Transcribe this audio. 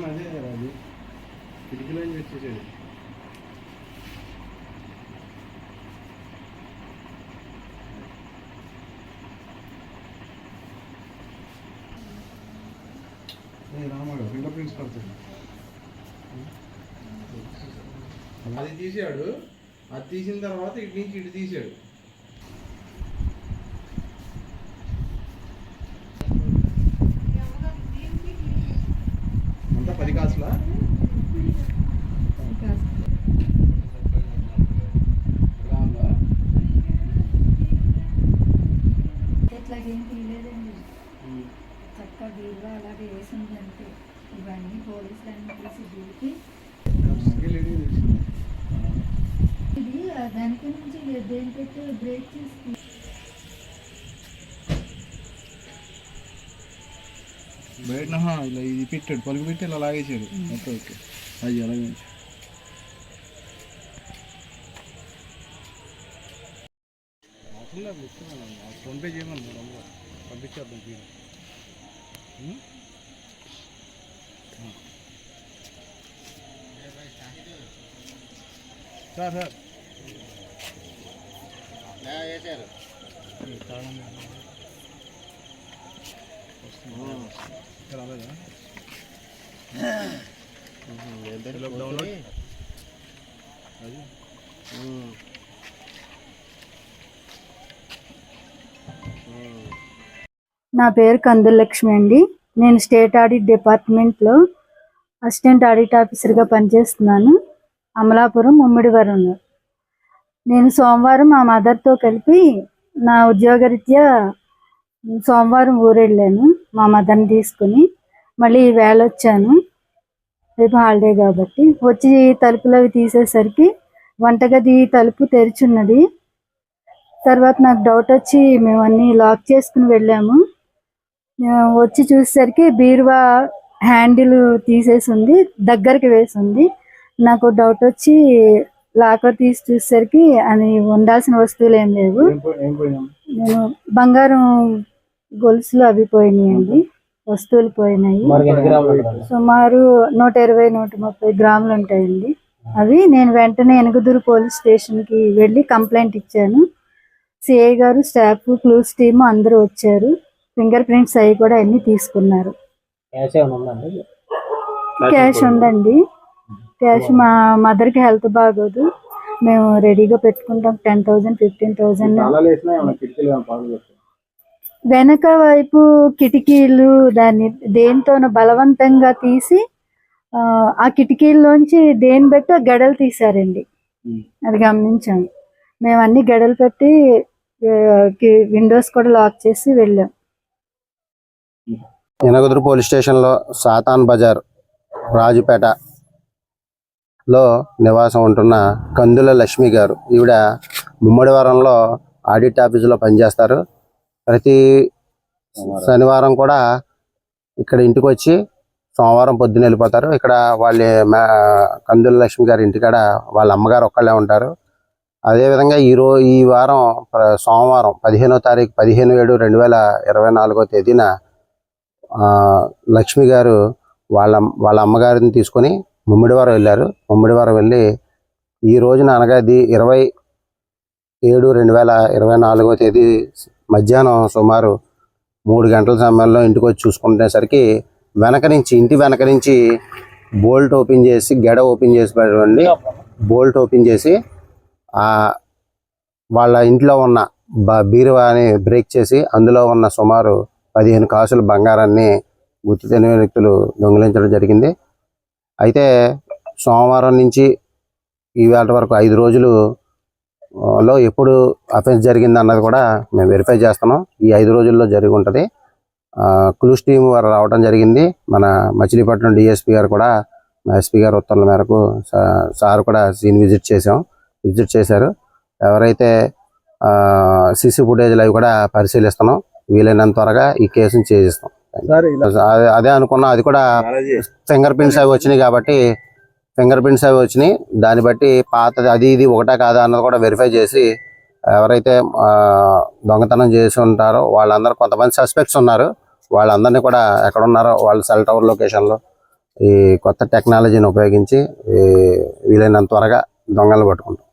Same అదే కదా అది? కిటికీలో నుంచి వచ్చేసేది రామాడు ఫింగర్ ప్రింట్స్ పడుతుంది అది తీసాడు. అది తీసిన తర్వాత ఇటు నుంచి ఇటు తీసాడు అంతా పది కాసులా ఇలా ఉందా ఇట్లాగేం తీయలేదండి. చక్కగా బీరువా అలాగే వేసింది అంతే. ఇవన్నీ పోలీసులు అన్నీ తీసి దూకి. ఇది దానికి నుంచి దేని పెట్టి బ్రేక్ చేసి బయట ఇలా ఇది పెట్టాడు. పలుకు పెట్టి ఇలా లాగేసాడు. Okay okay. అది అలాగే లేదు ఇస్తున్నాను ఫోన్పే చేయమని మూడు పంపించేద్దాం తీరు. Sir sir. వస్తుంది. రాలేదా? డౌన్లోడ్ అది? నా పేరు కందులక్ష్మి అండి. నేను స్టేట్ ఆడిట్ డిపార్ట్మెంట్లో అసిస్టెంట్ ఆడిట్ ఆఫీసర్గా పనిచేస్తున్నాను. అమలాపురం ముమ్మిడివరం నేను సోమవారం మా మదర్తో కలిపి నా ఉద్యోగరీత్యా సోమవారం ఊరెళ్ళాను మా మదర్ని తీసుకుని. మళ్ళీ వేళ వచ్చాను. రేపు హాలిడే కాబట్టి. వచ్చి తలుపులు అవి తీసేసరికి వంటగది తలుపు తెరిచున్నది. తర్వాత నాకు డౌట్ వచ్చి మేము అన్నీ లాక్ చేసుకుని వెళ్ళాము. వచ్చి చూసేసరికి బీరువా హ్యాండిల్ తీసేసి ఉంది దగ్గరికి వేసి ఉంది నాకు డౌట్ వచ్చి లాకర్ తీసి చూసేసరికి అది ఉండాల్సిన వస్తువులు ఏం లేవు. నేను బంగారం గొలుసులు అవి పోయినాయండి వస్తువులు పోయినాయి. సుమారు నూట ఇరవై నూట ముప్పై గ్రాములు ఉంటాయండి. అవి నేను వెంటనే ఎనుగుదూరు పోలీస్ స్టేషన్కి వెళ్ళి కంప్లైంట్ ఇచ్చాను. సిఐ గారు స్టాఫ్ క్లూస్ టీమ్ అందరూ వచ్చారు. ఫింగర్ ప్రింట్స్ అవి కూడా అన్ని తీసుకున్నారు. క్యాష్ ఉందండి. క్యాష్ మా మదర్కి హెల్త్ బాగోదు. మేము రెడీగా పెట్టుకుంటాం. టెన్ థౌజండ్ ఫిఫ్టీన్ థౌజండ్ వెనక వైపు కిటికీలు దాన్ని దేనితోనో బలవంతంగా తీసి ఆ, కిటికీల్లోంచి దేని బట్టి ఆ గడలు తీసారండి. అది గమనించాము. మేము అన్ని గడలు పెట్టి విండోస్ కూడా లాక్ చేసి వెళ్ళాం. ఎనగదురు పోలీస్ స్టేషన్లో సాతాన్ బజార్ రాజుపేట లో నివాసం ఉంటున్న కందుల లక్ష్మి గారు. ఈవిడ ముమ్మడివారంలో ఆడిట్ ఆఫీసులో పనిచేస్తారు. ప్రతి శనివారం కూడా ఇక్కడ ఇంటికి వచ్చి సోమవారం పొద్దున్న వెళ్ళిపోతారు. ఇక్కడ వాళ్ళ కందుల లక్ష్మి గారి ఇంటికాడ వాళ్ళ అమ్మగారు ఒక్కళ్ళే ఉంటారు. అదేవిధంగా ఈరో ఈ వారం సోమవారం పదిహేనో తారీఖు పదిహేను ఏడు రెండు వేల ఇరవై నాలుగో తేదీన లక్ష్మి గారు వాళ్ళ వాళ్ళ అమ్మగారిని తీసుకొని ముమ్మిడివారం వెళ్ళారు. ముమ్మిడివారం వెళ్ళి ఈ రోజున అనగా ఇది ఇరవై ఏడు రెండు వేల ఇరవై నాలుగో తేదీ మధ్యాహ్నం సుమారు మూడు గంటల సమయంలో ఇంటికి వచ్చి చూసుకునేసరికి వెనక నుంచి ఇంటి వెనక నుంచి బోల్ట్ ఓపెన్ చేసి గెడ ఓపెన్ చేసి పెట్టండి. బోల్ట్ ఓపెన్ చేసి వాళ్ళ ఇంట్లో ఉన్న బీరువాని బ్రేక్ చేసి అందులో ఉన్న సుమారు పదిహేను కాసుల బంగారాన్ని గుర్తు తెలియని వ్యక్తులు దొంగిలించడం జరిగింది. అయితే సోమవారం నుంచి ఈవేళ వరకు ఐదు రోజులు లో ఎప్పుడు అఫెన్స్ జరిగింది అన్నది కూడా మేము వెరిఫై చేస్తున్నాం. ఈ ఐదు రోజుల్లో జరిగి ఉంటుంది. క్లూస్ టీం వారు రావడం జరిగింది. మన మచిలీపట్నం డిఎస్పీ గారు కూడా ఎస్పీ గారు ఉత్తర్వుల మేరకు సార్ కూడా సీన్ విజిట్ చేసాం విజిట్ చేశారు. ఎవరైతే సిసి ఫుటేజ్లు అవి కూడా పరిశీలిస్తున్నాం. వీలైనంత త్వరగా ఈ కేసును చేసిస్తాం అదే- అనుకున్నా అది కూడా ఫింగర్ ప్రింట్స్ అవి వచ్చినాయి కాబట్టి ఫింగర్ ప్రింట్స్ అవి వచ్చినాయి. దాన్ని బట్టి పాతది అది ఇది ఒకటా కాదా అన్నది కూడా వెరిఫై చేసి ఎవరైతే దొంగతనం చేసి ఉంటారో వాళ్ళందరూ కొంతమంది సస్పెక్ట్స్ ఉన్నారు. వాళ్ళందరినీ కూడా ఎక్కడ ఉన్నారో వాళ్ళ సెల్ టవర్ లొకేషన్లో ఈ కొత్త టెక్నాలజీని ఉపయోగించి వీలైనంత త్వరగా దొంగలను పట్టుకుంటాం.